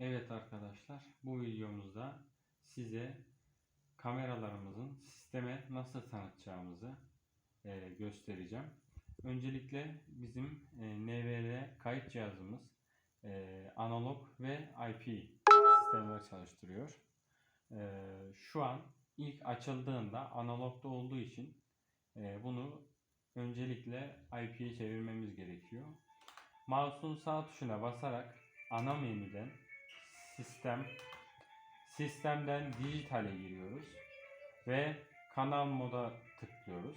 Evet arkadaşlar, bu videomuzda size kameralarımızın sisteme nasıl tanıtacağımızı e, göstereceğim. Öncelikle bizim e, NVR kayıt cihazımız e, analog ve IP sistemleri çalıştırıyor. E, şu an ilk açıldığında analogda olduğu için e, bunu öncelikle IP'ye çevirmemiz gerekiyor. Mouse'un sağ tuşuna basarak ana menüden sistem sistemden dijitale giriyoruz ve kanal moda tıklıyoruz.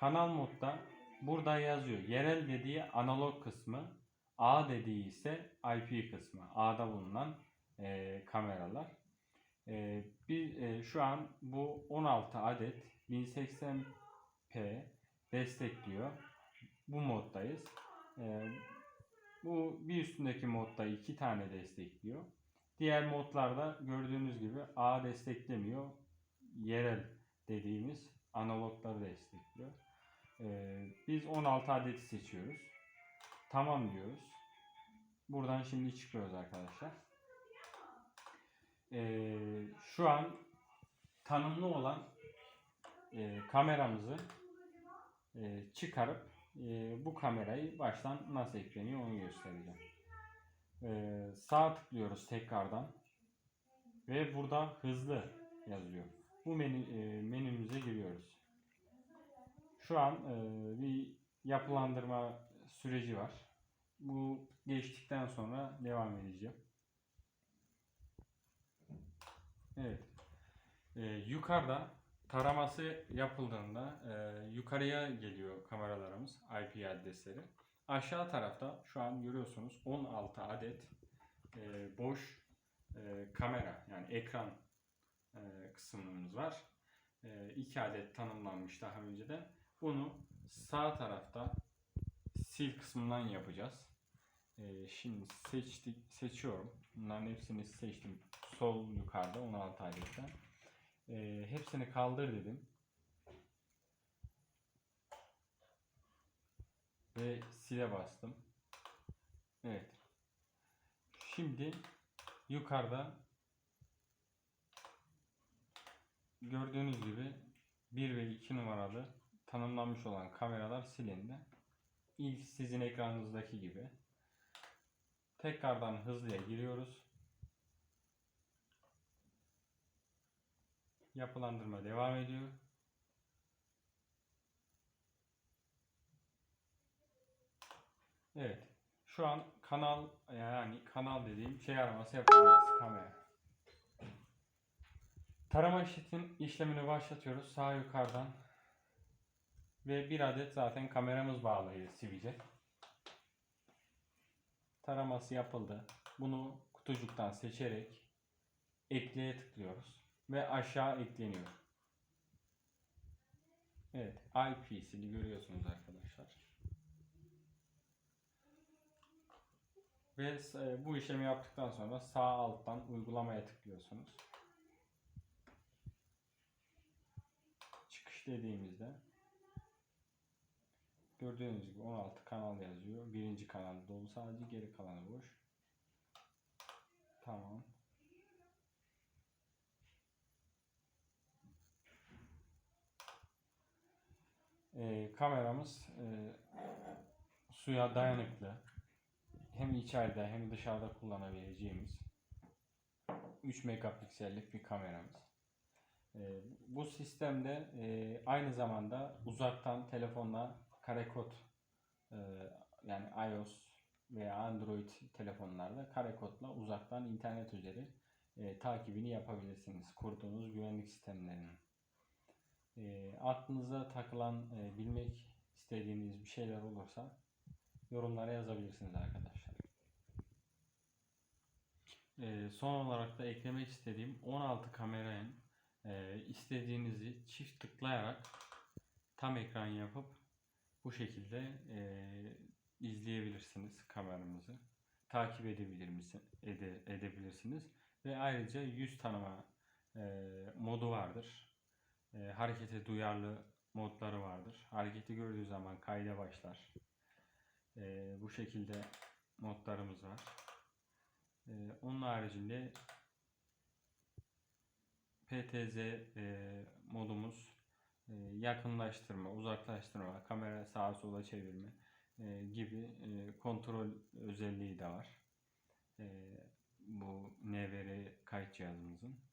Kanal modda burada yazıyor. Yerel dediği analog kısmı, A dediği ise IP kısmı. A'da bulunan e, kameralar. E, bir e, şu an bu 16 adet 1080p destekliyor. Bu moddayız. E, bu bir üstündeki modda iki tane destekliyor. Diğer modlarda gördüğünüz gibi A desteklemiyor. Yerel dediğimiz analogları destekliyor. Ee, biz 16 adeti seçiyoruz. Tamam diyoruz. Buradan şimdi çıkıyoruz arkadaşlar. Ee, şu an tanımlı olan e, kameramızı e, çıkarıp e, bu kamerayı baştan nasıl ekleniyor onu göstereceğim. E, sağ tıklıyoruz tekrardan ve burada hızlı yazıyor. Bu menü, e, menümüze giriyoruz. Şu an e, bir yapılandırma süreci var. Bu geçtikten sonra devam edeceğim. Evet. E, yukarıda taraması yapıldığında e, yukarıya geliyor kameralarımız IP adresleri. Aşağı tarafta şu an görüyorsunuz 16 adet e, boş e, kamera yani ekran e, kısmımız var. E, 2 adet tanımlanmış daha önceden. Bunu sağ tarafta sil kısmından yapacağız. E, şimdi seçtik, seçiyorum. Bunların hepsini seçtim. Sol yukarıda 16 adetten. E, hepsini kaldır dedim. Ve sile bastım. Evet. Şimdi yukarıda gördüğünüz gibi 1 ve 2 numaralı tanımlanmış olan kameralar silindi. İlk sizin ekranınızdaki gibi. Tekrardan hızlıya giriyoruz. Yapılandırma devam ediyor. Evet. Şu an kanal yani kanal dediğim şey araması yapabiliriz kamera. Tarama işletim, işlemini başlatıyoruz sağ yukarıdan. Ve bir adet zaten kameramız bağlıydı sivice. Taraması yapıldı. Bunu kutucuktan seçerek ekleye tıklıyoruz. Ve aşağı ekleniyor. Evet IP'sini görüyorsunuz arkadaşlar. Ve e, bu işlemi yaptıktan sonra sağ alttan uygulamaya tıklıyorsunuz. Çıkış dediğimizde gördüğünüz gibi 16 kanal yazıyor. Birinci kanal dolu sadece geri kalanı boş. Tamam. Ee, kameramız e, suya dayanıklı hem içeride hem dışarıda kullanabileceğimiz 3 megapiksellik bir kameramız. Ee, bu sistemde e, aynı zamanda uzaktan telefonla karekod e, yani iOS veya Android telefonlarda karekodla uzaktan internet üzeri e, takibini yapabilirsiniz kurduğunuz güvenlik sistemlerinin. E, aklınıza takılan, e, bilmek istediğiniz bir şeyler olursa yorumlara yazabilirsiniz arkadaşlar. Ee, son olarak da eklemek istediğim 16 kameranın e, istediğinizi çift tıklayarak tam ekran yapıp bu şekilde e, izleyebilirsiniz kameramızı. Takip edebilir misin, ede, edebilirsiniz. Ve ayrıca yüz tanıma e, modu vardır. E, harekete duyarlı modları vardır. Hareketi gördüğü zaman kayda başlar. E, bu şekilde modlarımız var. E, onun haricinde PTZ e, modumuz e, yakınlaştırma, uzaklaştırma, kamera sağa sola çevirme e, gibi e, kontrol özelliği de var. E, bu NVR kayıt cihazımızın.